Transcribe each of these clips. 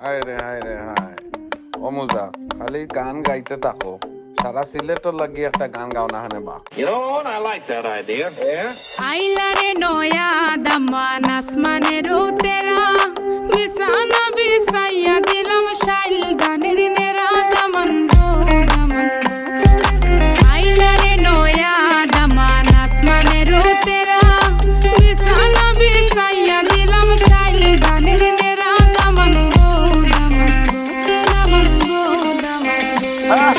হায় রে হায় রে হায় অমুজা খালি গান গাইতে থাকো সারা সিলেটর লাগি একটা গান গাও না হানে বা You know what? I like that idea. Yeah. আইলারে নয়া দামান আসমানের উতেরা বিছানা বিছাইয়া দিলাম সিলেটি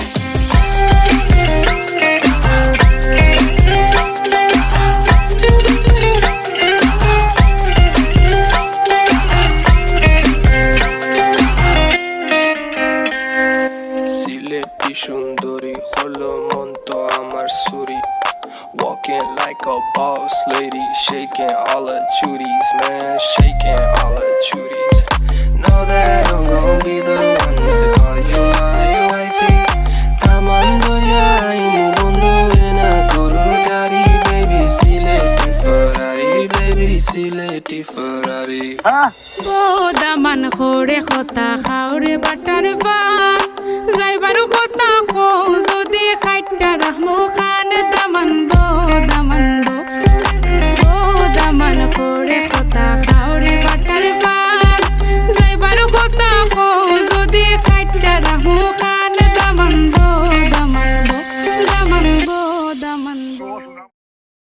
সুন্দরী হলো মন তো আমার সুরি Walking like a boss lady, shaking all her chuties, man, shaking all her chuties. সেই সিলেটি ফরারি হ্যাঁ? ও দামান খোরে খতা খাওরে বাটার ফান যাইবারু খতা খো যদি খাইটা রাহমু খান দামান বো দামান বো ও দামান খোরে খতা